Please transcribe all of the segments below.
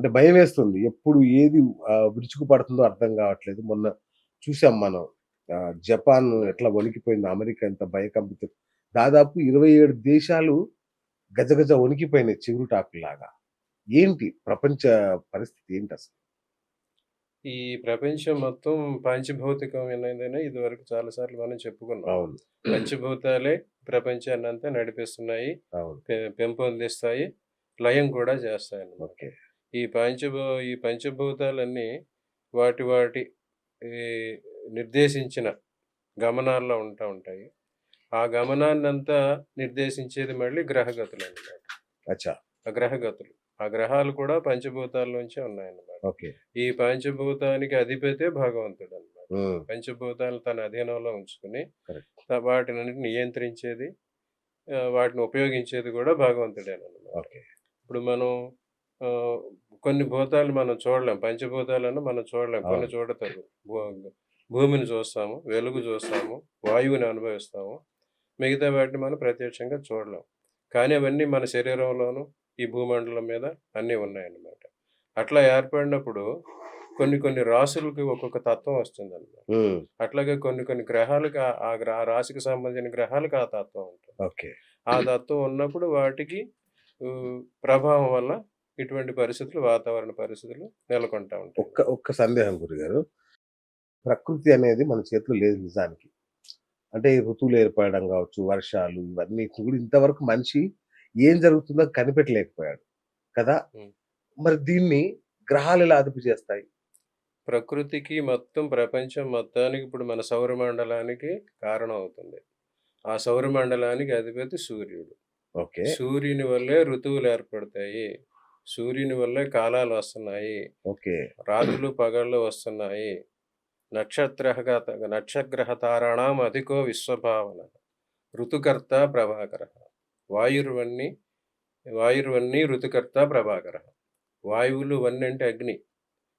అంటే భయం వేస్తుంది. ఎప్పుడు ఏది విరుచుకు పడుతుందో అర్థం కావట్లేదు. మొన్న చూసాం మనం జపాన్ ఎట్లా వణికిపోయిందో, అమెరికా ఎంత భయకంపితం. దాదాపు 27 దేశాలు గజగజ వణికిపోయినాయి చిగురుటాకుల్లాగా. ఏంటి ప్రపంచ పరిస్థితి ఏంటసలు? ఈ ప్రపంచం మొత్తం పంచభౌతికమైనదని ఇదివరకు చాలా సార్లు మనం చెప్పుకున్నాం. అవును. పంచభూతాలే ప్రపంచాన్నంతా నడిపిస్తున్నాయి. అవును. పె పెంపొందిస్తాయి. లయం కూడా చేస్తాయన్నమాట. ఓకే. ఈ పంచభూ ఈ పంచభూతాలన్నీ వాటి వాటి ఈ నిర్దేశించిన గమనాల్లో ఉంటా ఉంటాయి. ఆ గమనాన్నంతా నిర్దేశించేది మళ్ళీ గ్రహగతులన్నమాట. అచ్చా! ఆ గ్రహగతులు. ఆ గ్రహాలు కూడా పంచభూతాల్లోంచే ఉన్నాయన్నమాట. ఓకే. ఈ పంచభూతానికి అధిపతే భగవంతుడన్నమాట. హ్మ్. పంచభూతాలను తన అధీనంలో ఉంచుకొని వాటినన్నిటిని నియంత్రించేది వాటిని ఉపయోగించేది కూడా భగవంతుడేనన్నమాట. ఓకే. ఇప్పుడు మనం కొన్ని భూతాలు మనం చూడలేం. పంచభూతాలను మనం చూడలేం. కొన్ని. భూ భూమిని చూస్తాము, వెలుగు చూస్తాము, వాయువుని అనుభవిస్తాము. మిగతా వాటిని మనం ప్రత్యక్షంగా చూడలేం. కానీ అవన్నీ మన శరీరంలోను, ఈ భూమండలం మీద అన్నీ ఉన్నాయన్నమాట. అట్లా ఏర్పడినప్పుడు కొన్ని కొన్ని రాసులకి ఒక్కొక్క తత్వం వస్తుందన్నమాట. అట్లాగే కొన్ని కొన్ని గ్రహాలకి ఆ రాశికి సంబంధించిన గ్రహాలకి ఆ తత్వం ఉంటుంది. ఓకే. ఆ తత్వం ఉన్నప్పుడు వాటికి ప్రభావం వల్ల ఇటువంటి పరిస్థితులు, వాతావరణ పరిస్థితులు నెలకొంటా ఉంటాయి. ఒక్క ఒక్క సందేహం గురుగారు. ప్రకృతి అనేది మన చేతిలో లేదు నిజానికి. అంటే ఈ ఋతువులు ఏర్పడడం కావచ్చు, వర్షాలు ఇవన్నీ కూడా ఇంతవరకు మనిషి ఏం జరుగుతుందో కనిపెట్టలేకపోయాడు. కదా! మరి దీన్ని గ్రహాలు ఎలా అదుపు చేస్తాయి? ప్రకృతికి మొత్తం ప్రపంచం మొత్తానికి ఇప్పుడు మన సౌరమండలానికి కారణం అవుతుంది. ఆ సౌరమండలానికి అధిపతి సూర్యుడు. ఓకే. సూర్యుని వల్లే ఋతువులు ఏర్పడతాయి. సూర్యుని వల్లే కాలాలు వస్తున్నాయి. ఓకే. రాత్రులు, పగళ్ళు వస్తున్నాయి. నక్షత్రహగత నక్షగ్రహ తారాణం అధికో విశ్వభావన. ఋతుకర్త ప్రభాకరః. వాయుర్వన్ని వాయుర్వన్ని ఋతుకర్త ప్రభాకరః. వాయువులు వన్ని అంటే అగ్ని.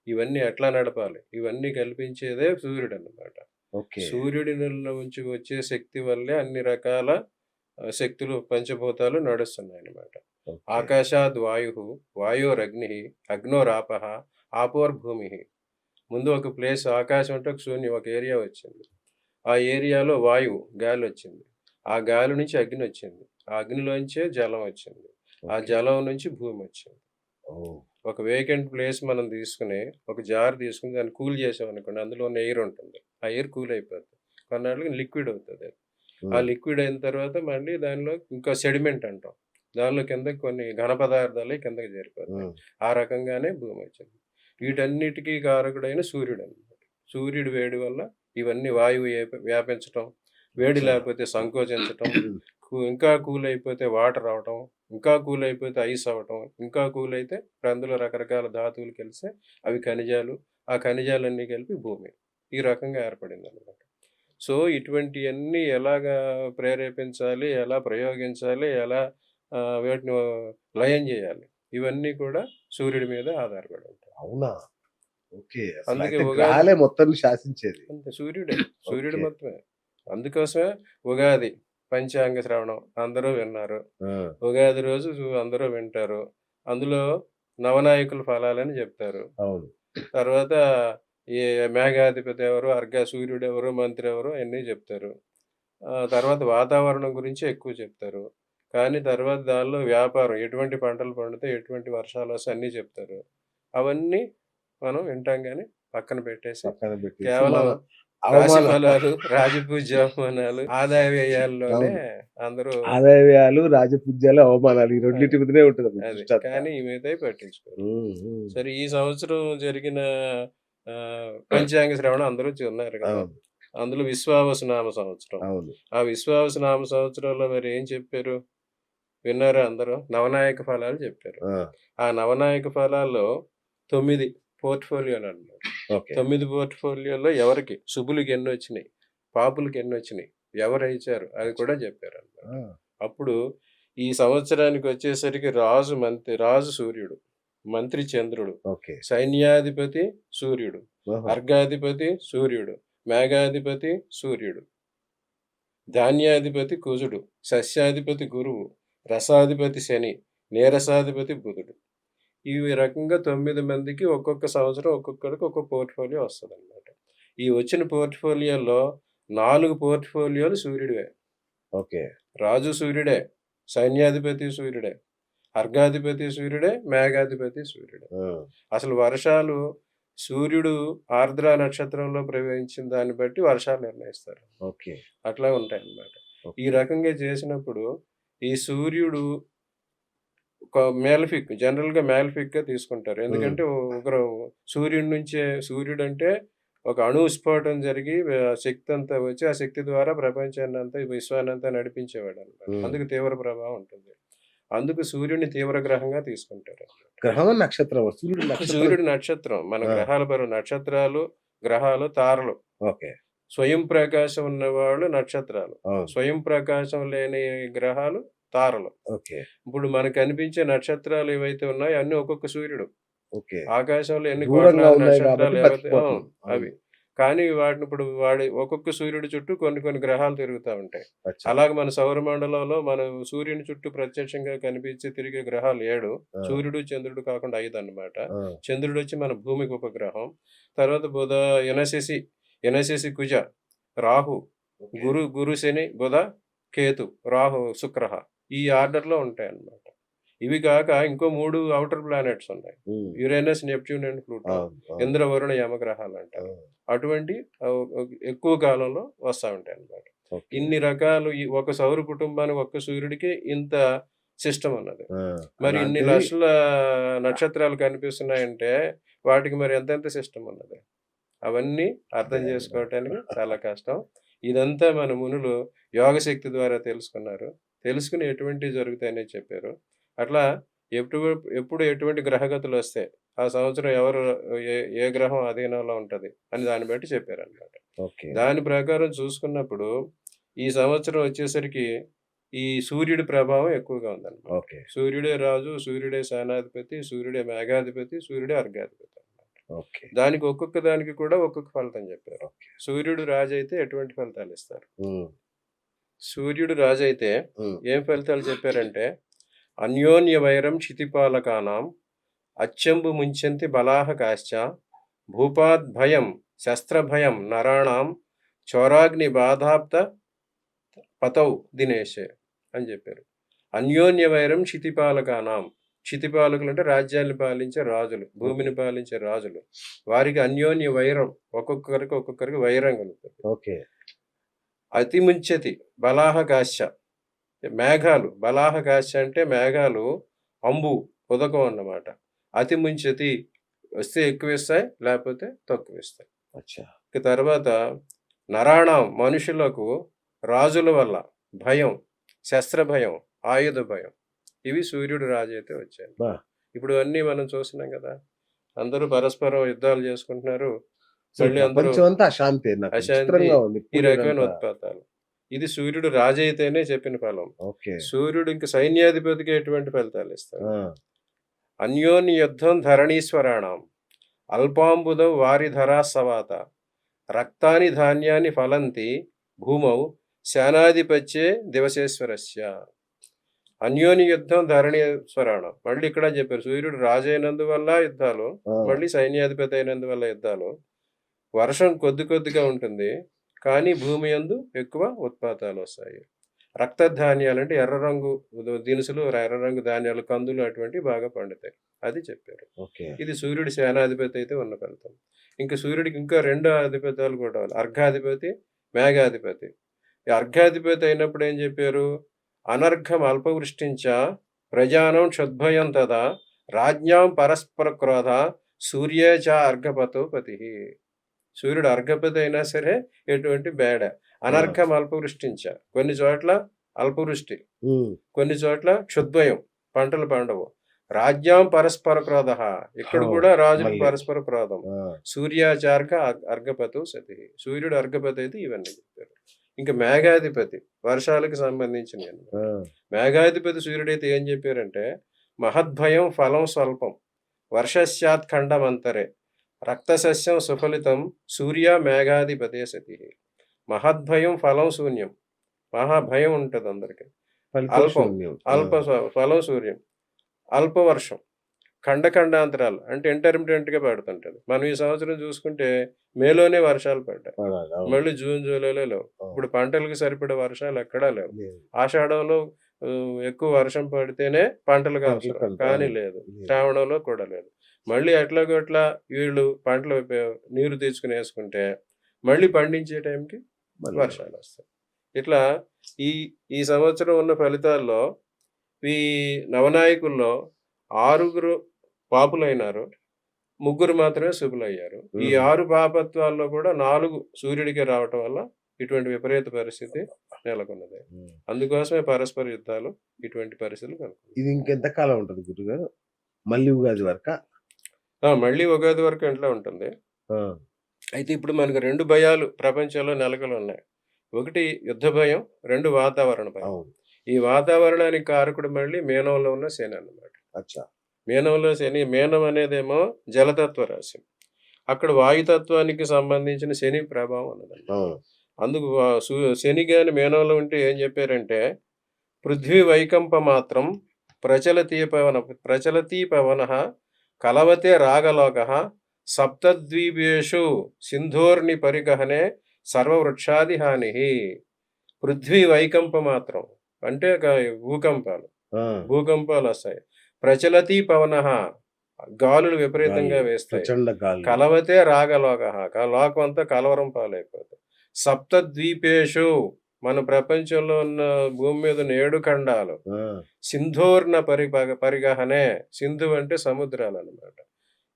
ఇవన్నీ ఎట్లా నడపాలి? ఇవన్నీ కల్పించేదే సూర్యుడన్నమాట. ఓకే. సూర్యుడిలోంచి వచ్చే శక్తి వల్లే అన్ని రకాల శక్తులు పంచభూతాలు నడుస్తున్నాయన్నమాట. ఓకే. ఆకాశాద్ వాయుః, వాయోరగ్నిః, అగ్నోరాపః, ఆపోర్భూమిః. ముందు ఒక ప్లేస్ ఆకాశం అంటే ఒక శూన్యం ఒక ఏరియా వచ్చింది. ఆ ఏరియాలో వాయువు గాలొచ్చింది. ఆ గాలి నుంచి అగ్ని వచ్చింది. ఆ అగ్నిలోంచే జలం వచ్చింది. ఆ. జలం నుంచి భూమి వచ్చింది. ఒక వేకెంట్ ప్లేస్ మనం తీసుకొని, ఒక జార్ తీసుకొని దాన్ని కూల్ చేసామనుకోండి అందులో ఉన్న ఎయిర్ ఉంటుంది. ఆ ఎయిర్ కూల్ అయిపోద్ది. కొన్నాళ్ళకి లిక్విడ్ అవుతది. ఆ. లిక్విడ్ అయిన తర్వాత మళ్ళీ దానిలో ఇంకా సెడిమెంట్ అంటాం. దానిలో కిందకి కొన్ని ఘన పదార్థాలు కిందకి చేరిపోతాయి. ఆ రకంగానే భూమి వచ్చింది. వీటన్నిటికీ కారకుడైన సూర్యుడన్నమాట. సూర్యుడి వేడి వల్ల ఇవన్నీ వాయువు వ్యాపించటం, వేడి! లేకపోతే సంకోచించటం, కు ఇంకా కూల్ అయిపోతే వాటర్ అవ్వటం, ఇంకా కూల్ అయిపోతే ఐస్ అవ్వటం, ఇంకా కూల్ అయితే అందులో రకరకాల ధాతువులు కలిసి అవి ఖనిజాలు. ఆ ఖనిజాలన్నీ కలిపి భూమి. ఈ రకంగా ఏర్పడిందన్నమాట. సో, ఇటువంటియన్నీ ఎలాగా ప్రేరేపించాలి? ఎలా ప్రయోగించాలి? ఎలా వీటిని లయం చేయాలి? ఇవన్నీ కూడా సూర్యుడి మీద ఆధారపడి ఉంటాయి. అవునా? ఓకే. అందుకే మొత్తాన్ని శాసించేది. అంతే సూర్యుడే. సూర్యుడు. మొత్తమే. అందుకోసమే ఉగాది పంచాంగ శ్రవణం అందరూ విన్నారు. ఉగాది రోజు అందరూ వింటారు. అందులో నవనాయకుల ఫలాలని చెప్తారు. తర్వాత ఈ మేఘాధిపతి ఎవరు, అర్ఘ సూర్యుడెవరు, మంత్రి ఎవరు అన్నీ చెప్తారు. తర్వాత వాతావరణం గురించి ఎక్కువ చెప్తారు. కానీ తర్వాత దానిలో వ్యాపారం ఎటువంటి పంటలు పండుతాయి, ఎటువంటి వర్షాలొస్తాయి అన్నీ చెప్తారు. అవన్నీ మనం వింటాం గానీ పక్కన పెట్టేసి కేవలం అవమానాలు, ఆదాయ వ్యయాల్లోనే. అందరూ ఆదాయ వ్యయాలు, రాజపూజ్యాలు, అవమానాలు ఈ. రెండిటి మీదనే ఉంటది. కానీ మిగతాయి పట్టించుకోరు. హ్మ్. హ్మ్. సరే ఈ సంవత్సరం జరిగిన పంచాంగ శ్రవణం అందరూ కదా! అవును. అందులో విశ్వావసునామ సంవత్సరం. అవును. ఆ విశ్వావసునామ సంవత్సరంలో మరి ఏం చెప్పారు? విన్నారా అందరూ? నవనాయక ఫలాలు చెప్పారు. ఆ! నవనాయక ఫలాల్లో 9 పోర్ట్‌ఫోలియోలన్నమాట. ఓకే. 9 పోర్ట్‌ఫోలియోలో ఎవరికి శుభులకి ఎన్నొచ్చినాయి, పాపులకి ఎన్నొచ్చినాయి, ఎవరైచారు అది కూడా చెప్పారన్నమాట. ఆ! అప్పుడు ఈ సంవత్సరానికి వచ్చేసరికి రాజు మంత్రి రాజు సూర్యుడు, మంత్రి చంద్రుడు, ఓకే. సైన్యాధిపతి సూర్యుడు! అర్ఘాధిపతి సూర్యుడు, మేఘాధిపతి సూర్యుడు, ధాన్యాధిపతి కుజుడు, సస్యాధిపతి గురువు, రసాధిపతి శని, నీరసాధిపతి బుధుడు. ఈ రకంగా తొమ్మిది మందికి ఒక్కొక్క సంవత్సరం ఒక్కొక్కరికి ఒక్కొక్క పోర్ట్ఫోలియో వస్తుంది అనమాట ఈ వచ్చిన పోర్ట్ఫోలియోలో నాలుగు పోర్ట్ఫోలియోలు సూర్యుడివే ఓకే రాజు సూర్యుడే సైన్యాధిపతి సూర్యుడే అర్ఘాధిపతి సూర్యుడే మేఘాధిపతి సూర్యుడే. అసలు వర్షాలు సూర్యుడు ఆర్ద్ర నక్షత్రంలో ప్రవేశించిన దాన్ని బట్టి వర్షాలు నిర్ణయిస్తారు. ఓకే. అట్లా ఉంటాయి అన్నమాట. ఈ రకంగా చేసినప్పుడు ఈ సూర్యుడు ఒక మేల్ఫిక్ జనరల్గా మేల్ఫిక్గా తీసుకుంటారు ఎందుకంటే ఒకరు సూర్యుడి నుంచే సూర్యుడు అంటే ఒక అణు విస్ఫోటం జరిగి శక్తి అంతా వచ్చి ఆ శక్తి ద్వారా ప్రపంచాన్ని అంతా విశ్వాన్ని అంతా నడిపించేవాడు అనమాట. అందుకు తీవ్ర ప్రభావం ఉంటుంది. అందుకు సూర్యుడిని తీవ్ర గ్రహంగా తీసుకుంటారు. గ్రహం నక్షత్రం సూర్యుడు నక్షత్రం. సూర్యుడి నక్షత్రం. మన. గ్రహాల పరు నక్షత్రాలు గ్రహాలు తారలు. ఓకే. స్వయం ప్రకాశం ఉన్నవాళ్ళు నక్షత్రాలు. స్వయం ప్రకాశం లేని గ్రహాలు తారలు. ఓకే. ఇప్పుడు మనకు కనిపించే నక్షత్రాలు ఏవైతే ఉన్నాయో అన్ని ఒక్కొక్క సూర్యుడు. ఓకే. ఆకాశంలో ఎన్ని నక్షత్రాలు ఏవైతే అవి. కానీ వాటిని ఇప్పుడు వాడి ఒక్కొక్క సూర్యుడి చుట్టూ కొన్ని కొన్ని గ్రహాలు తిరుగుతూ ఉంటాయి. అలాగే మన సౌరమండలంలో మన సూర్యుని చుట్టూ ప్రత్యక్షంగా కనిపించే తిరిగే గ్రహాలు ఏడు. సూర్యుడు చంద్రుడు కాకుండా ఐదు అన్నమాట. ఆ, చంద్రుడు వచ్చి మన భూమికి ఉపగ్రహం. తర్వాత బుధ ఎనసిసి ఎనసిసి కుజ రాహు. గురు గురు శని బుధ కేతు రాహు శుక్ర ఈ ఆర్డర్లో ఉంటాయి అన్నమాట ఇవి కాక ఇంకో మూడు అవుటర్ ప్లానెట్స్ ఉన్నాయి. Uranus Neptune and Pluto. Indra Varuna యమగ్రహాలు అంటారు అటువంటి ఎక్కువ కాలంలో వస్తూ ఉంటాయి అన్నమాట. ఓకే. ఇన్ని రకాలు ఒక సౌర కుటుంబానికి ఒక్క సూర్యుడికి ఇంత సిస్టమ్ ఉన్నది ఆ, మరి ఇన్ని లక్షల నక్షత్రాలు కనిపిస్తున్నాయంటే వాటికి మరి ఎంతెంత సిస్టమ్ ఉన్నది అవన్నీ అర్థం. చేసుకోవటానికి చాలా కష్టం. ఇదంతా మన మునులు యోగశక్తి ద్వారా తెలుసుకున్నారు. తెలుసుకుని ఎటువంటివి జరుగుతాయని చెప్పారు. అట్లా ఎప్పుడు ఎప్పుడు ఎటువంటి గ్రహగతులు వస్తే ఆ సంవత్సరం ఎవరు ఏ ఏ గ్రహం అధీనంలో ఉంటది అని దాన్ని బట్టి చెప్పారు అనమాట ఓకే. దాని ప్రకారం చూసుకున్నప్పుడు ఈ సంవత్సరం వచ్చేసరికి ఈ సూర్యుడి ప్రభావం ఎక్కువగా ఉందన్నమాట. ఓకే. సూర్యుడే రాజు సూర్యుడే సేనాధిపతి సూర్యుడే మేఘాధిపతి సూర్యుడే అర్ఘాధిపతి దానికి ఒక్కొక్క దానికి కూడా ఒక్కొక్క ఫలితం చెప్పారు. సూర్యుడు రాజు అయితే ఎటువంటి ఫలితాలు ఇస్తారు? సూర్యుడు రాజు అయితే ఏం ఫలితాలు చెప్పారంటే అన్యోన్య వైరం క్షితిపాలకానాం అచ్చంబు ముంచంతి బలాహ కాశ్చ భూపాద్ భయం శస్త్రభయం నరాణాం చోరాగ్ని బాధాప్త పతౌ దినేశే అని చెప్పారు. అన్యోన్య వైరం క్షితిపాలకానాం క్షితిపాలకులు అంటే రాజ్యాన్ని పాలించే రాజులు భూమిని పాలించే రాజులు. వారికి అన్యోన్య వైరం ఒక్కొక్కరికి ఒక్కొక్కరికి వైరం కలుగుతుంది. ఓకే. అతి ముంచతి బలాహకాశ్య మేఘాలు బలాహకాశ్య అంటే మేఘాలు అంబు ఉదకం అన్నమాట. అతి ముంచతి వస్తే ఎక్కువ ఇస్తాయి లేకపోతే తక్కువ ఇస్తాయి ఇక తర్వాత నరాణం మనుషులకు రాజుల వల్ల భయం శస్త్ర భయం ఆయుధ భయం. ఇవి సూర్యుడు రాజు అయితే వచ్చాయి. ఇప్పుడు అన్నీ మనం చూస్తున్నాం కదా. అందరూ పరస్పరం యుద్ధాలు చేసుకుంటున్నారు. మళ్ళీ అందరూ అశాంతి ఈ రకమైన. ఉత్పాతాలు. ఇది సూర్యుడు రాజు అయితేనే చెప్పిన ఫలం. సూర్యుడు ఇంక సైన్యాధిపతికి ఎటువంటి ఫలితాలు ఇస్తాడు? అన్యోన్య యుద్ధం ధరణీశ్వరాణం అల్పాంబుదం వారి ధరాసవాత రక్తాని ధాన్యాన్ని ఫలంతి భూమౌ శానాధిపత్యే దివసేశ్వరస్య. అన్యోన్య యుద్ధం ధరణీశ్వరాణం. మళ్ళీ ఇక్కడ చెప్పారు సూర్యుడు రాజు అయినందువల్ల యుద్ధాలు మళ్ళీ సైన్యాధిపతి అయినందువల్ల యుద్ధాలు. వర్షం కొద్ది కొద్దిగా ఉంటుంది. కానీ భూమి యందు ఎక్కువ ఉత్పాతాలు వస్తాయి రక్తధాన్యాలు అంటే ఎర్ర రంగు దినుసులు ఎర్ర రంగు ధాన్యాలు కందులు అటువంటివి బాగా పండుతాయి. అది చెప్పారు. ఓకే. ఇది సూర్యుడి సేనాధిపతి అయితే ఉన్న ఫలితం. ఇంకా సూర్యుడికి ఇంకా రెండు అధిపతాలు కూడా అర్ఘాధిపతి మేఘాధిపతి. ఈ అర్ఘాధిపతి అయినప్పుడు ఏం చెప్పారు? అనర్ఘం అల్పవృష్టించ ప్రజానం క్షుద్భయం తదా రాజ్ఞాం పరస్పర క్రోధ సూర్యేచ అర్ఘపతో పతి. సూర్యుడు అర్ఘపతి అయినా సరే ఎటువంటి బేడ. అనర్ఘం అల్పవృష్టించ కొన్ని చోట్ల అల్పవృష్టి కొన్ని చోట్ల క్షుద్భయం పంటలు పండవు. రాజ్యాం పరస్పర క్రోధ ఇక్కడ కూడా మళ్ళీ. పరస్పర క్రోధం. సూర్యాచార్క అర్- అర్ఘపతు సతి. సూర్యుడు అర్ఘపతి అయితే ఇవన్నీ చెప్పారు. ఇంకా మేఘాధిపతి వర్షాలకు సంబంధించిన మేఘాధిపతి సూర్యుడైతే ఏం చెప్పారంటే మహద్భయం ఫలం స్వల్పం. వర్షస్యాత్ ఖండమంతరే. రక్తసస్యం సుఫలితం సూర్య మేఘాధిపతే సతి. మహద్భయం ఫలం శూన్యం. మహాభయం ఉంటుంది అందరికి. అల్పం. అల్ప ఫలం సూర్యం. అల్ప వర్షం ఖండ ఖండాంతరాలు అంటే intermittent గా పడుతుంటది. మనం ఈ సంవత్సరం చూసుకుంటే మేలోనే వర్షాలు పడ్డాయి. మళ్ళీ జూన్ జూలైలో లేవు. ఇప్పుడు పంటలకు సరిపడే వర్షాలు ఎక్కడా లేవు. ఆషాఢంలో ఎక్కువ వర్షం పడితేనే పంటలకు అవసరం. కానీ లేదు. శ్రావణంలో కూడా లేదు. మళ్ళీ ఎట్లాగో అట్లా వీళ్ళు పంటలు నీరు తెచ్చుకుని వేసుకుంటే మళ్ళీ పండించే టైంకి. వర్షాలు వస్తాయి ఇట్లా ఈ ఈ సంవత్సరం ఉన్న ఫలితాల్లో ఈ నవనాయకుల్లో ఆరుగురు పాపులైనారు ముగ్గురు మాత్రమే శుభులయ్యారు ఈ. ఆరు పాపత్వాల్లో కూడా నాలుగు సూర్యుడికి రావటం వల్ల ఇటువంటి విపరీత పరిస్థితి నెలకొన్నది. అందుకోసమే పరస్పర యుద్ధాలు ఇటువంటి పరిస్థితులు కనుక్కున్నాయి ఇది ఇంకెంత కాలం ఉంటది గురుగారు మళ్ళీ ఉగాది వరక మళ్ళీ ఉగాది వరకు ఇంట్లో ఉంటుంది. అయితే ఇప్పుడు మనకు రెండు భయాలు ప్రపంచంలో నెలకొలు ఉన్నాయి. ఒకటి యుద్ధ భయం రెండు వాతావరణ భయం. ఈ వాతావరణానికి కారకుడు మళ్ళీ మేనంలో ఉన్న శని అన్నమాట. అచ్చా. మేనంలో శని మేనం అనేదేమో జలతత్వ రాశి అక్కడ వాయుతత్వానికి సంబంధించిన శని ప్రభావం ఉన్నదండి అవును అందుకు శని గాని మేనంలో ఉంటే ఏం చెప్పారంటే పృథ్వీ వైకంప మాత్రం ప్రచలతీ పవన ప్రచలతీ పవన కలవతే రాగలోక సప్తద్వీపేషు సింధోర్ని పరిగహనే సర్వవృక్షాది హాని పృథ్వీ వైకంప మాత్రం అంటే భూకంపాలు. భూకంపాలు వస్తాయి. ప్రచలతీ పవన గాలులు విపరీతంగా వేస్తాయి. కలవతే రాగలోక లోకం అంతా కలవరం పాలైపోతుంది సప్తద్వీపేషు మన ప్రపంచంలో ఉన్న భూమి మీద ఉన్న ఏడు ఖండాలు. సింధూర్ణ పరిపగ పరిగహనే. సింధు అంటే సముద్రాలు అన్నమాట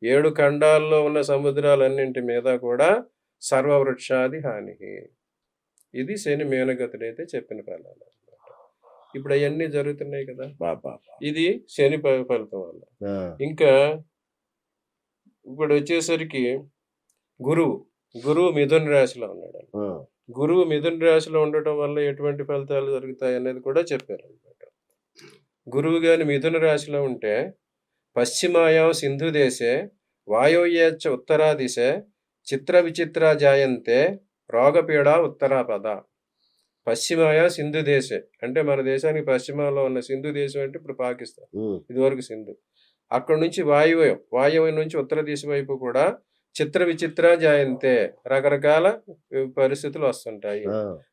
ఏడు ఖండాల్లో ఉన్న సముద్రాలన్నింటి మీద కూడా సర్వవృక్షాది హాని ఇది శని మేనగతుడైతే చెప్పిన ఫలాలు ఇప్పుడు అవన్నీ జరుగుతున్నాయి కదా. ఇది శని ఫలితం వల్ల ఇంకా ఇప్పుడు వచ్చేసరికి గురువు. గురువు మిథున రాశిలో ఉన్నాడు. గురువు మిథున రాశిలో ఉండటం వల్ల ఎటువంటి ఫలితాలు జరుగుతాయి అనేది కూడా చెప్పారు అనమాట గురువు గాని మిథున రాశిలో ఉంటే పశ్చిమాయాం సింధు దేశే వాయోయేచ్చ ఉత్తరా దిశే చిత్ర విచిత్ర జాయంతే రోగపీడ ఉత్తరాపద. పశ్చిమాయ సింధు దేశే. అంటే మన దేశానికి పశ్చిమంలో ఉన్న సింధు దేశం అంటే ఇప్పుడు పాకిస్తాన్. ఇదివరకు సింధు. అక్కడ నుంచి వాయువ్యం వాయువ్యం నుంచి ఉత్తర దిశ వైపు కూడా చిత్ర విచిత్ర జాయంతే. రకరకాల పరిస్థితులు వస్తుంటాయి.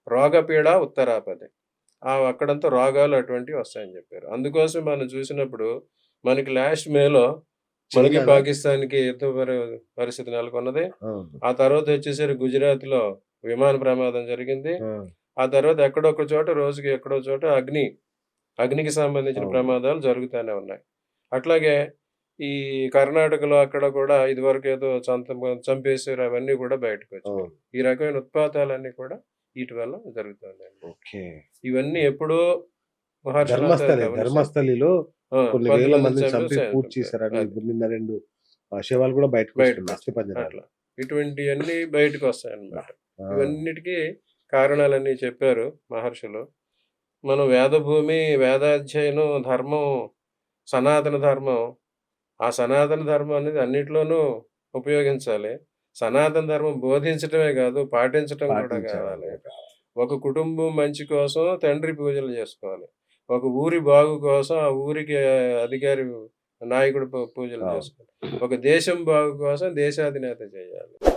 రోగపీడ ఉత్తరాపది. ఆ అక్కడంతా రోగాలు అటువంటివి వస్తాయని చెప్పారు. అందుకోసం మనం చూసినప్పుడు మనకి లాస్ట్ మేలో మనకి చైనాలో? పాకిస్తాన్కి యుద్ధ పరి- పరిస్థితి నెలకొన్నది. ఆ. తర్వాత వచ్చేసరికి గుజరాత్లో విమాన ప్రమాదం జరిగింది. ఆ, తర్వాత ఎక్కడొక్క చోట రోజుకి ఎక్కడో చోట అగ్ని అగ్నికి సంబంధించిన. ప్రమాదాలు జరుగుతూనే ఉన్నాయి. అట్లాగే ఈ కర్ణాటకలో అక్కడ కూడా ఇదివరకు ఏదో చంత చంపేసారు అవన్నీ కూడా బయటకు వచ్చాయి. ఈ రకమైన ఉత్పాతాలన్నీ కూడా వీటి వల్ల జరుగుతున్నాయి. ఓకే. ఇవన్నీ ఎప్పుడో ధర్మస్థలి ధర్మస్థలిలో కొన్ని వేల మంది చంపి పూర్తి నిన్న రెండు శవాలు కూడా బయటకు బయటకు అట్లా. ఇటువంటివన్నీ బయటకు వస్తాయి అన్నమాట ఇవన్నిటికీ కారణాలన్నీ చెప్పారు మహర్షులు. మనం వేదభూమి వేదాధ్యయనం ధర్మం సనాతన ధర్మం ఆ సనాతన ధర్మం అనేది అన్నిట్లోనూ ఉపయోగించాలి. సనాతన ధర్మం బోధించడమే కాదు పాటించడం కూడా. కావాలి. ఒక కుటుంబం మంచి కోసం తండ్రి పూజలు చేసుకోవాలి. ఒక ఊరి బాగు కోసం ఆ ఊరికి అధికారి నాయకుడు పూజలు. చేసుకోవాలి. ఒక దేశం బాగు కోసం దేశాధినేత చేయాలి.